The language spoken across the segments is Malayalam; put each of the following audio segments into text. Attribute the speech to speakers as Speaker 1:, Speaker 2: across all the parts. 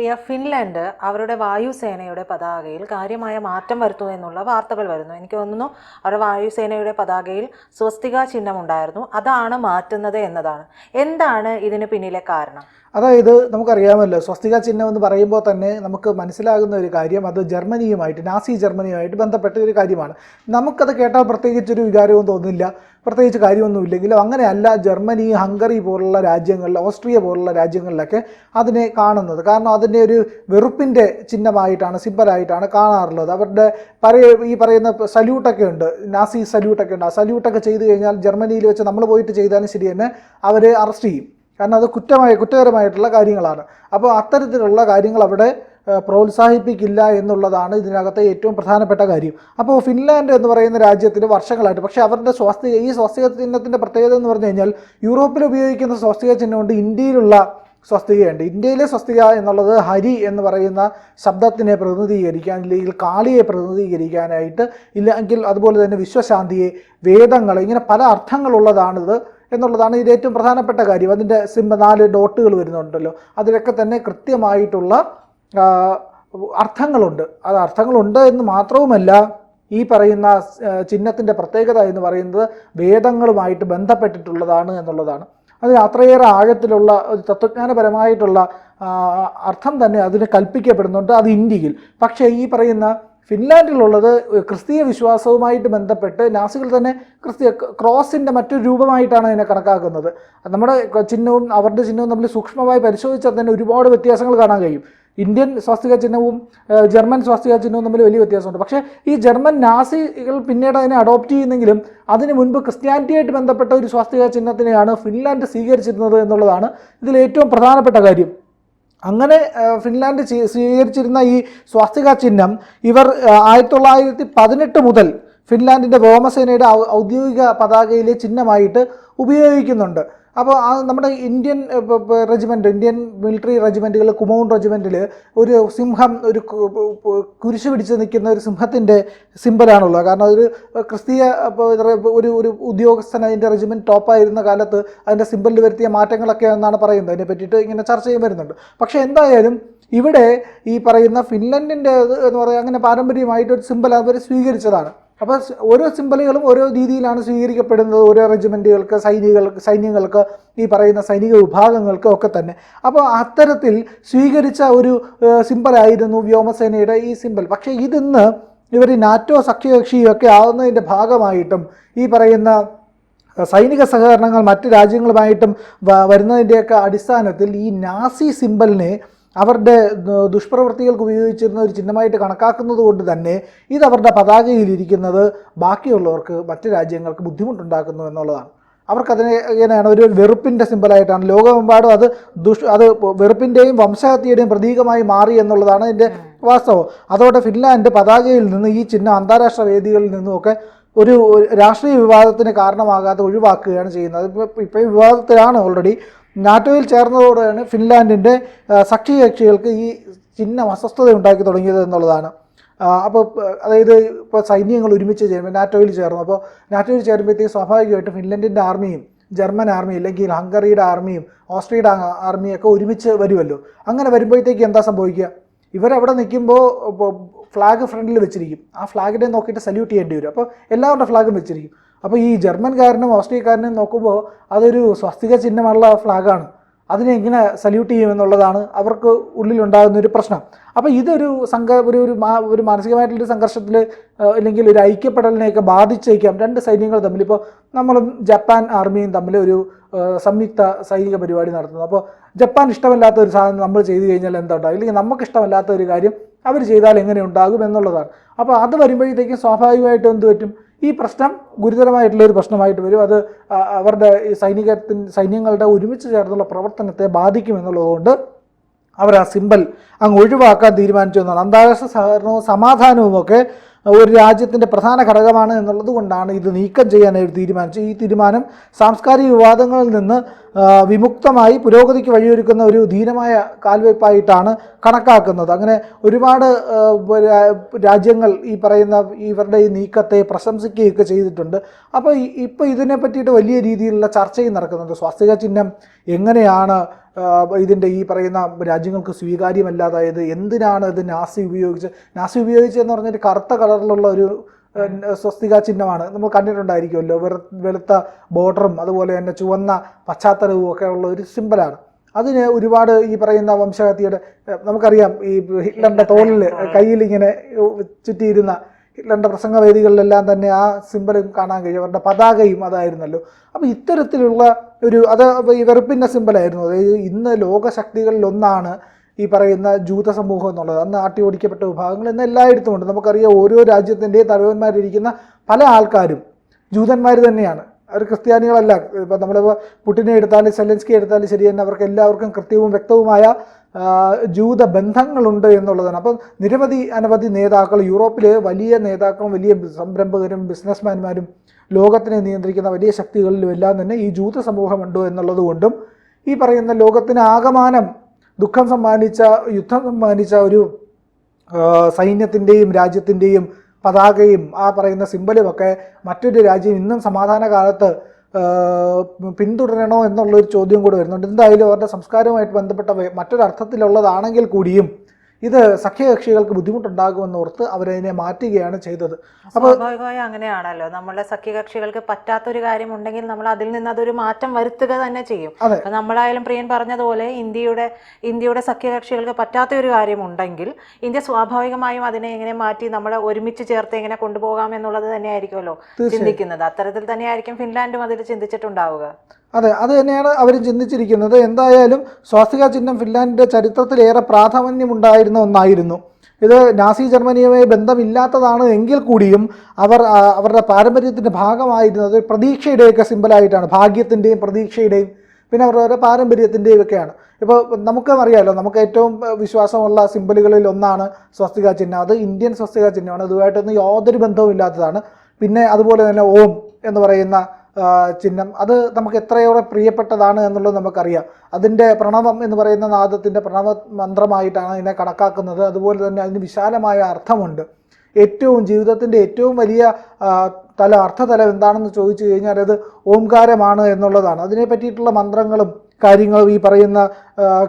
Speaker 1: പ്രിയ ഫിൻലാൻഡ് അവരുടെ വായുസേനയുടെ പതാകയിൽ കാര്യമായ മാറ്റം വരുത്തുന്നു എന്നുള്ള വാർത്തകൾ വരുന്നു. എനിക്ക് തോന്നുന്നു അവരുടെ വായുസേനയുടെ പതാകയിൽ സ്വസ്തിക ചിഹ്നം ഉണ്ടായിരുന്നു. അതാണ് മാറ്റുന്നത് എന്നതാണ്. എന്താണ് ഇതിന് പിന്നിലെ കാരണം?
Speaker 2: അതായത് നമുക്കറിയാമല്ലോ സ്വസ്തിക ചിഹ്നം എന്ന് പറയുമ്പോൾ തന്നെ നമുക്ക് മനസ്സിലാകുന്ന ഒരു കാര്യം അത് ജർമ്മനിയുമായിട്ട് നാസി ജർമ്മനിയുമായിട്ട് ബന്ധപ്പെട്ട ഒരു കാര്യമാണ്. നമുക്കത് കേട്ടാൽ പ്രത്യേകിച്ചൊരു വികാരവും തോന്നില്ല. പ്രത്യേകിച്ച് കാര്യമൊന്നുമില്ലെങ്കിലും അങ്ങനെയല്ല ജർമ്മനി ഹംഗറി പോലുള്ള രാജ്യങ്ങളിൽ ഓസ്ട്രിയ പോലുള്ള രാജ്യങ്ങളിലൊക്കെ അതിനെ കാണുന്നത്. കാരണം അതിന്റെ ഒരു വെറുപ്പിന്റെ ചിഹ്നമായിട്ടാണ് സിമ്പലായിട്ടാണ് കാണാറുള്ളത്. അവരുടെ പറയ ഈ പറയുന്ന സല്യൂട്ടൊക്കെ ഉണ്ട് നാസി സല്യൂട്ടൊക്കെ ഉണ്ട്. ആ സല്യൂട്ടൊക്കെ ചെയ്തു കഴിഞ്ഞാൽ ജർമ്മനിയിൽ വെച്ച് നമ്മൾ പോയിട്ട് ചെയ്താലും ശരി തന്നെ അവരെ അറസ്റ്റ് ചെയ്യും. കാരണം അത് കുറ്റമായ കുറ്റകരമായിട്ടുള്ള കാര്യങ്ങളാണ്. അപ്പോൾ അത്തരത്തിലുള്ള കാര്യങ്ങൾ അവിടെ പ്രോത്സാഹിപ്പിക്കില്ല എന്നുള്ളതാണ് ഇതിനകത്തെ ഏറ്റവും പ്രധാനപ്പെട്ട കാര്യം. അപ്പോൾ ഫിൻലാൻഡ് എന്ന് പറയുന്ന രാജ്യത്തിന് വർഷങ്ങളായിട്ട് പക്ഷേ അവരുടെ സ്വാസ്ഥ്യ ഈ സ്വാസ്ഥിക ചിഹ്നത്തിന്റെ പ്രത്യേകത എന്ന് പറഞ്ഞു കഴിഞ്ഞാൽ യൂറോപ്പിൽ ഉപയോഗിക്കുന്ന സ്വാസ്ഥിക ചിഹ്നമുണ്ട് ഇന്ത്യയിലുള്ള സ്വസ്തികയുണ്ട് ഇന്ത്യയിലെ സ്വസ്തിക എന്നുള്ളത് ഹരി എന്ന് പറയുന്ന ശബ്ദത്തിനെ പ്രതിനിധീകരിക്കാൻ അല്ലെങ്കിൽ കാളിയെ പ്രതിനിധീകരിക്കാനായിട്ട് ഇല്ലെങ്കിൽ അതുപോലെ തന്നെ വിശ്വശാന്തിയെ വേദങ്ങൾ ഇങ്ങനെ പല അർത്ഥങ്ങളുള്ളതാണിത് എന്നുള്ളതാണ് ഇത് ഏറ്റവും പ്രധാനപ്പെട്ട കാര്യം. അതിന്റെ സിംബ നാല് ഡോട്ടുകൾ വരുന്നുണ്ടല്ലോ. അതിലൊക്കെ തന്നെ കൃത്യമായിട്ടുള്ള അർത്ഥങ്ങളുണ്ട്. അത് അർത്ഥങ്ങളുണ്ട് എന്ന് മാത്രവുമല്ല ഈ പറയുന്ന ചിഹ്നത്തിന്റെ പ്രത്യേകത എന്ന് പറയുന്നത് വേദങ്ങളുമായിട്ട് ബന്ധപ്പെട്ടിട്ടുള്ളതാണ് എന്നുള്ളതാണ്. അതിന് അത്രയേറെ ആഴത്തിലുള്ള ഒരു തത്വജ്ഞാനപരമായിട്ടുള്ള അർത്ഥം തന്നെ അതിന് കൽപ്പിക്കപ്പെടുന്നുണ്ട്. അത് ഇന്ത്യയിൽ. പക്ഷേ ഈ പറയുന്ന ഫിൻലാൻഡിലുള്ളത് ക്രിസ്തീയ വിശ്വാസവുമായിട്ട് ബന്ധപ്പെട്ട് നാസികൾ തന്നെ ക്രിസ്തീയ ക്രോസിന്റെ മറ്റൊരു രൂപമായിട്ടാണ് അതിനെ കണക്കാക്കുന്നത്. നമ്മുടെ ചിഹ്നവും അവരുടെ ചിഹ്നവും തമ്മിൽ സൂക്ഷ്മമായി പരിശോധിച്ചാൽ തന്നെ ഒരുപാട് വ്യത്യാസങ്ങൾ കാണാൻ കഴിയും. ഇന്ത്യൻ സ്വാസ്തിക ചിഹ്നവും ജർമ്മൻ സ്വാസ്തിക ചിഹ്നവും തമ്മിൽ വലിയ വ്യത്യാസമുണ്ട്. പക്ഷേ ഈ ജർമ്മൻ നാസികൾ പിന്നീട് അതിനെ അഡോപ്റ്റ് ചെയ്യുന്നെങ്കിലും അതിന് മുൻപ് ക്രിസ്ത്യാനിറ്റിയായിട്ട് ബന്ധപ്പെട്ട ഒരു സ്വാസ്തിക ചിഹ്നത്തിനെയാണ് ഫിൻലാൻഡ് സ്വീകരിച്ചിരുന്നത് എന്നുള്ളതാണ് ഇതിൽ ഏറ്റവും പ്രധാനപ്പെട്ട കാര്യം. അങ്ങനെ ഫിൻലാൻഡ് സ്വീകരിച്ചിരുന്ന ഈ സ്വാസ്തിക ചിഹ്നം ഇവർ ആയിരത്തി തൊള്ളായിരത്തി പതിനെട്ട് മുതൽ ഫിൻലാൻഡിന്റെ വ്യോമസേനയുടെ ഔദ്യോഗിക പതാകയിലെ ചിഹ്നമായിട്ട് ഉപയോഗിക്കുന്നുണ്ട്. അപ്പോൾ ആ നമ്മുടെ ഇന്ത്യൻ റെജിമെന്റ് ഇന്ത്യൻ മിലിറ്ററി റെജിമെന്റുകൾ കുമൗൺ റെജിമെന്റിൽ ഒരു സിംഹം ഒരു കുരിശ് പിടിച്ച് നിൽക്കുന്ന ഒരു സിംഹത്തിന്റെ സിമ്പലാണുള്ളത് കാരണം അതൊരു ക്രിസ്തീയ ഒരു ഒരു ഉദ്യോഗസ്ഥൻ അതിന്റെ റെജിമെന്റ് ടോപ്പായിരുന്ന കാലത്ത് അതിന്റെ സിമ്പലിൽ വരുത്തിയ മാറ്റങ്ങളൊക്കെ എന്നാണ് പറയുന്നത്. അതിനെ പറ്റിയിട്ട് ഇങ്ങനെ ചർച്ച ചെയ്യാൻ വരുന്നുണ്ട്. പക്ഷേ എന്തായാലും ഇവിടെ ഈ പറയുന്ന ഫിൻലൻഡിന്റെ എന്ന് പറയുക അങ്ങനെ പാരമ്പര്യമായിട്ട് ഒരു സിമ്പൽ അവർ സ്വീകരിച്ചതാണ്. അപ്പോൾ ഓരോ സിമ്പലുകളും ഓരോ രീതിയിലാണ് സ്വീകരിക്കപ്പെടുന്നത് ഓരോ റെജിമെന്റുകൾക്ക് സൈനികൾക്ക് സൈന്യങ്ങൾക്ക് ഈ പറയുന്ന സൈനിക വിഭാഗങ്ങൾക്ക് ഒക്കെ തന്നെ. അപ്പോൾ അത്തരത്തിൽ സ്വീകരിച്ച ഒരു സിമ്പലായിരുന്നു വ്യോമസേനയുടെ ഈ സിമ്പൽ. പക്ഷേ ഇതിന്ന് ഇവർ നാറ്റോ സഖ്യകക്ഷിയൊക്കെ ആവുന്നതിന്റെ ഭാഗമായിട്ടും ഈ പറയുന്ന സൈനിക സഹകരണങ്ങൾ മറ്റ് രാജ്യങ്ങളുമായിട്ടും വരുന്നതിന്റെയൊക്കെ അടിസ്ഥാനത്തിൽ ഈ നാസി സിമ്പലിനെ അവരുടെ ദുഷ്പ്രവൃത്തികൾക്ക് ഉപയോഗിച്ചിരുന്ന ഒരു ചിഹ്നമായിട്ട് കണക്കാക്കുന്നത് കൊണ്ട് തന്നെ ഇത് അവരുടെ പതാകയിലിരിക്കുന്നത് ബാക്കിയുള്ളവർക്ക് മറ്റ് രാജ്യങ്ങൾക്ക് ബുദ്ധിമുട്ടുണ്ടാക്കുന്നു എന്നുള്ളതാണ്. അവർക്കതിനെ ഇങ്ങനെയാണ് ഒരു വെറുപ്പിന്റെ സിമ്പലായിട്ടാണ്. ലോകമെമ്പാടും അത് ദുഷ് അത് വെറുപ്പിന്റെയും വംശഹത്യയുടെയും പ്രതീകമായി മാറി എന്നുള്ളതാണ് ഇതിന്റെ വാസ്തവം. അതോടെ ഫിൻലാൻഡ് പതാകയിൽ നിന്ന് ഈ ചിഹ്നം അന്താരാഷ്ട്ര വേദികളിൽ നിന്നുമൊക്കെ ഒരു ഒരു രാഷ്ട്രീയ വിവാദത്തിന് കാരണമാകാതെ ഒഴിവാക്കുകയാണ് ചെയ്യുന്നത്. ഇപ്പോൾ ഇപ്പോൾ വിവാദത്തിലാണ് ഓൾറെഡി നാറ്റോയിൽ ചേർന്നതോടെയാണ് ഫിൻലാൻഡിന്റെ സഖ്യ സഖ്യകക്ഷികൾക്ക് ഈ ചിഹ്നം അസ്വസ്ഥത ഉണ്ടാക്കി തുടങ്ങിയത് എന്നുള്ളതാണ്. അപ്പോൾ അതായത് ഇപ്പോൾ സൈന്യങ്ങൾ ഒരുമിച്ച് ചേരുമ്പോൾ നാറ്റോയിൽ ചേർന്നു. അപ്പോൾ നാറ്റോയിൽ ചേരുമ്പോഴത്തേക്ക് സ്വാഭാവികമായിട്ടും ഫിൻലൻഡിന്റെ ആർമിയും ജർമ്മൻ ആർമി അല്ലെങ്കിൽ ഹംഗറിയുടെ ആർമിയും ഓസ്ട്രിയയുടെ ആർമിയൊക്കെ ഒരുമിച്ച് വരുമല്ലോ. അങ്ങനെ വരുമ്പോഴത്തേക്ക് എന്താ സംഭവിക്കുക? ഇവരവിടെ നിൽക്കുമ്പോൾ ഫ്ലാഗ് ഫ്രണ്ടിൽ വെച്ചിരിക്കും. ആ ഫ്ലാഗിനെ നോക്കിയിട്ട് സല്യൂട്ട് ചെയ്യേണ്ടി വരും. അപ്പോൾ എല്ലാവരുടെ ഫ്ലാഗും വെച്ചിരിക്കും. അപ്പോൾ ഈ ജർമ്മൻകാരനും ഓസ്ട്രിയക്കാരനും നോക്കുമ്പോൾ അതൊരു സ്വസ്തിക ചിഹ്നമുള്ള ഫ്ലാഗാണ്. അതിനെ എങ്ങനെ സല്യൂട്ട് ചെയ്യുമെന്നുള്ളതാണ് അവർക്ക് ഉള്ളിലുണ്ടാകുന്ന ഒരു പ്രശ്നം. അപ്പോൾ ഇതൊരു സംഘ ഒരു ഒരു മാ- ഒരു മാനസികമായിട്ടുള്ളൊരു സംഘർഷത്തിൽ അല്ലെങ്കിൽ ഒരു ഐക്യപ്പെടലിനെയൊക്കെ ബാധിച്ചേക്കാം രണ്ട് സൈന്യങ്ങൾ തമ്മിൽ. ഇപ്പോൾ നമ്മളും ജപ്പാൻ ആർമിയും തമ്മിൽ ഒരു സംയുക്ത സൈനിക പരിപാടി നടത്തുന്നു. അപ്പോൾ ജപ്പാൻ ഇഷ്ടമല്ലാത്ത ഒരു സാധനം നമ്മൾ ചെയ്തു കഴിഞ്ഞാൽ എന്താ ഉണ്ടാകും അല്ലെങ്കിൽ നമുക്ക് ഇഷ്ടമല്ലാത്ത ഒരു കാര്യം അവർ ചെയ്താൽ എങ്ങനെ ഉണ്ടാകും എന്നുള്ളതാണ്. അപ്പോൾ അത് വരുമ്പോഴത്തേക്കും സ്വാഭാവികമായിട്ടും എന്ത് പറ്റും? ഈ പ്രശ്നം ഗുരുതരമായിട്ടുള്ള ഒരു പ്രശ്നമായിട്ട് വരും. അത് അവരുടെ സൈനികത്തിൻ സൈന്യങ്ങളുടെ ഒരുമിച്ച് ചേർന്നുള്ള പ്രവർത്തനത്തെ ബാധിക്കുമെന്നുള്ളതുകൊണ്ട് അവർ ആ സിമ്പൽ അങ്ങ് ഒഴിവാക്കാൻ തീരുമാനിച്ചു എന്നാണ്. അന്താരാഷ്ട്ര സഹകരണവും സമാധാനവും ഒക്കെ ഒരു രാജ്യത്തിന്റെ പ്രധാന ഘടകമാണ് എന്നുള്ളത് കൊണ്ടാണ് ഇത് നീക്കം ചെയ്യാനായിട്ട് തീരുമാനിച്ചു ഈ തീരുമാനം സാംസ്കാരിക വിവാദങ്ങളിൽ നിന്ന് വിമുക്തമായി പുരോഗതിക്ക് വഴിയൊരുക്കുന്ന ഒരു ധീരമായ കാൽവയ്പായിട്ടാണ് കണക്കാക്കുന്നത്. അങ്ങനെ ഒരുപാട് രാജ്യങ്ങൾ ഈ പറയുന്ന ഇവരുടെ ഈ നീക്കത്തെ പ്രശംസിക്കുകയൊക്കെ ചെയ്തിട്ടുണ്ട്. അപ്പോൾ ഇപ്പോൾ ഇതിനെ പറ്റിയിട്ട് വലിയ രീതിയിലുള്ള ചർച്ചയും നടക്കുന്നുണ്ട്. സ്വാസ്ഥിക ചിഹ്നം എങ്ങനെയാണ് ഇതിന്റെ ഈ പറയുന്ന രാജ്യങ്ങൾക്ക് സ്വീകാര്യമല്ലാതായത് എന്തിനാണ് ഇത് നാസി ഉപയോഗിച്ച് നാസി ഉപയോഗിച്ചതെന്ന് പറഞ്ഞിട്ട് കറുത്ത കളറിലുള്ള ഒരു സ്വസ്തിക ചിഹ്നമാണ്. നമ്മൾ കണ്ടിട്ടുണ്ടായിരിക്കുമല്ലോ വെറു- വെളുത്ത ബോർഡറും അതുപോലെ തന്നെ ചുവന്ന പശ്ചാത്തലവും ഒക്കെ ഉള്ള ഒരു സിമ്പിളാണ് അതിന് ഒരുപാട് ഈ പറയുന്ന വംശഹത്യയുടെ നമുക്കറിയാം ഈ ഹിറ്റ്ലറിന്റെ തോളിൽ കയ്യിൽ ഇങ്ങനെ ചുറ്റിയിരുന്ന ഹിറ്റ്ലറിന്റെ പ്രസംഗവേദികളിലെല്ലാം തന്നെ ആ സിമ്പലും കാണാൻ കഴിയും. അവരുടെ പതാകയും അതായിരുന്നല്ലോ. അപ്പോൾ ഇത്തരത്തിലുള്ള ഒരു അത് ഈ വെറുപ്പിന്റെ സിമ്പലായിരുന്നു അതായത് ഇന്ന് ലോകശക്തികളിലൊന്നാണ് ഈ പറയുന്ന ജൂത സമൂഹം എന്നുള്ളത്. അന്ന് ആട്ടി ഓടിക്കപ്പെട്ട വിഭാഗങ്ങൾ ഇന്ന് എല്ലായിടത്തും ഉണ്ട് നമുക്കറിയാം ഓരോ രാജ്യത്തിന്റെയും തലവന്മാരിരിക്കുന്ന പല ആൾക്കാരും ജൂതന്മാർ തന്നെയാണ്. അവർ ക്രിസ്ത്യാനികളല്ല. ഇപ്പം നമ്മളിപ്പോൾ പുട്ടിനെ എടുത്താലും സെലൻസ്കി എടുത്താലും ശരി തന്നെ അവർക്ക് എല്ലാവർക്കും കൃത്യവും വ്യക്തവുമായ ജൂത ബന്ധങ്ങളുണ്ട് എന്നുള്ളതാണ്. അപ്പം നിരവധി അനവധി നേതാക്കൾ യൂറോപ്പിൽ വലിയ നേതാക്കളും വലിയ സംരംഭകരും ബിസിനസ്മാൻമാരും ലോകത്തിനെ നിയന്ത്രിക്കുന്ന വലിയ ശക്തികളിലും എല്ലാം തന്നെ ഈ ജൂത സമൂഹമുണ്ടോ എന്നുള്ളത് കൊണ്ടും ഈ പറയുന്ന ലോകത്തിന് ആകമാനം ദുഃഖം സമ്മാനിച്ച യുദ്ധം സമ്മാനിച്ച ഒരു സൈന്യത്തിന്റെയും രാജ്യത്തിന്റെയും പതാകയും ആ പറയുന്ന സിമ്പലുമൊക്കെ മറ്റൊരു രാജ്യം ഇന്നും സമാധാന കാലത്ത് പിന്തുടരണോ എന്നുള്ളൊരു ചോദ്യം കൂടെ വരുന്നുണ്ട്. എന്തായാലും അവരുടെ സംസ്കാരവുമായിട്ട് ബന്ധപ്പെട്ട മറ്റൊരർത്ഥത്തിലുള്ളതാണെങ്കിൽ കൂടിയും ഇത് സഖ്യകക്ഷികൾക്ക് ബുദ്ധിമുട്ടുണ്ടാകുമെന്ന് ഓർത്ത് അവരതിനെ മാറ്റുകയാണ് ചെയ്തത്.
Speaker 1: സ്വാഭാവികമായി അങ്ങനെയാണല്ലോ. നമ്മളെ സഖ്യകക്ഷികൾക്ക് പറ്റാത്തൊരു കാര്യം ഉണ്ടെങ്കിൽ നമ്മൾ അതിൽ നിന്ന് അതൊരു മാറ്റം വരുത്തുക തന്നെ ചെയ്യും. നമ്മളായാലും പ്രിയൻ പറഞ്ഞതുപോലെ ഇന്ത്യയുടെ ഇന്ത്യയുടെ സഖ്യകക്ഷികൾക്ക് പറ്റാത്ത ഒരു കാര്യം ഉണ്ടെങ്കിൽ ഇന്ത്യ സ്വാഭാവികമായും അതിനെ എങ്ങനെ മാറ്റി നമ്മളെ ഒരുമിച്ച് ചേർത്ത് എങ്ങനെ കൊണ്ടുപോകാം എന്നുള്ളത് തന്നെയായിരിക്കുമല്ലോ ചിന്തിക്കുന്നത്. അത്തരത്തിൽ തന്നെയായിരിക്കും ഫിൻലാൻഡും അതിൽ ചിന്തിച്ചിട്ടുണ്ടാവുക.
Speaker 2: അതെ അത് തന്നെയാണ് അവർ ചിന്തിച്ചിരിക്കുന്നത്. എന്തായാലും സ്വാസ്തിക ചിഹ്നം ഫിൻലാൻഡിന്റെ ചരിത്രത്തിലേറെ പ്രാധാന്യമുണ്ടായിരുന്ന ഒന്നായിരുന്നു. ഇത് നാസി ജർമ്മനിയുമായി ബന്ധമില്ലാത്തതാണ് എങ്കിൽ കൂടിയും അവർ അവരുടെ പാരമ്പര്യത്തിന്റെ ഭാഗമായിരുന്നത് പ്രതീക്ഷയുടെയൊക്കെ സിമ്പലായിട്ടാണ്. ഭാഗ്യത്തിന്റെയും പ്രതീക്ഷയുടെയും പിന്നെ അവരുടെ പാരമ്പര്യത്തിന്റെയും ഒക്കെയാണ്. ഇപ്പോൾ നമുക്ക് അറിയാമല്ലോ നമുക്ക് ഏറ്റവും വിശ്വാസമുള്ള സിമ്പലുകളിൽ ഒന്നാണ് സ്വസ്തിക ചിഹ്നം. അത് ഇന്ത്യൻ സ്വസ്തിക ചിഹ്നമാണ്. അതുമായിട്ടൊന്നും യാതൊരു ബന്ധവും ഇല്ലാത്തതാണ് പിന്നെ അതുപോലെ തന്നെ ഓം എന്ന് പറയുന്ന ചിഹ്നം. അത് നമുക്ക് എത്രയോടെ പ്രിയപ്പെട്ടതാണ് എന്നുള്ളത് നമുക്കറിയാം. അതിന്റെ പ്രണവം എന്ന് പറയുന്ന നാദത്തിന്റെ പ്രണവ മന്ത്രമായിട്ടാണ് ഇതിനെ കണക്കാക്കുന്നത്. അതുപോലെ തന്നെ അതിന് വിശാലമായ അർത്ഥമുണ്ട്. ഏറ്റവും ജീവിതത്തിന്റെ ഏറ്റവും വലിയ തല അർത്ഥതലം എന്താണെന്ന് ചോദിച്ചു കഴിഞ്ഞാൽ അത് ഓംകാരമാണ് എന്നുള്ളതാണ്. അതിനെ പറ്റിയിട്ടുള്ള മന്ത്രങ്ങളും കാര്യങ്ങളും ഈ പറയുന്ന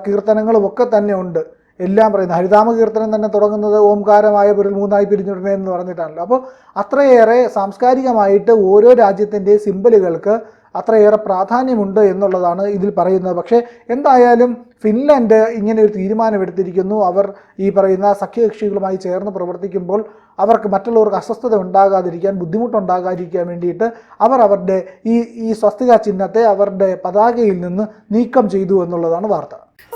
Speaker 2: കീർത്തനങ്ങളും ഒക്കെ തന്നെ ഉണ്ട്. എല്ലാം പറയുന്നത്. ഹരിതാമ കീർത്തനം തന്നെ തുടങ്ങുന്നത് ഓംകാരമായ പൊരുൾ മൂന്നായി പിരിഞ്ഞുടനെ എന്ന് പറഞ്ഞിട്ടാണല്ലോ. അപ്പോൾ അത്രയേറെ സാംസ്കാരികമായിട്ട് ഓരോ രാജ്യത്തിന്റെയും സിമ്പലുകൾക്ക് അത്രയേറെ പ്രാധാന്യമുണ്ട് എന്നുള്ളതാണ് ഇതിൽ പറയുന്നത്. പക്ഷേ എന്തായാലും ഫിൻലൻഡ് ഇങ്ങനെ ഒരു തീരുമാനമെടുത്തിരിക്കുന്നു. അവർ ഈ പറയുന്ന സഖ്യകക്ഷികളുമായി ചേർന്ന് പ്രവർത്തിക്കുമ്പോൾ അവർക്ക് മറ്റുള്ളവർക്ക് അസ്വസ്ഥത ഉണ്ടാകാതിരിക്കാൻ ബുദ്ധിമുട്ടുണ്ടാകാതിരിക്കാൻ വേണ്ടിയിട്ട് അവർ അവരുടെ ഈ ഈ സ്വസ്തിക ചിഹ്നത്തെ അവരുടെ പതാകയിൽ നിന്ന് നീക്കം ചെയ്തു എന്നുള്ളതാണ് വാർത്ത.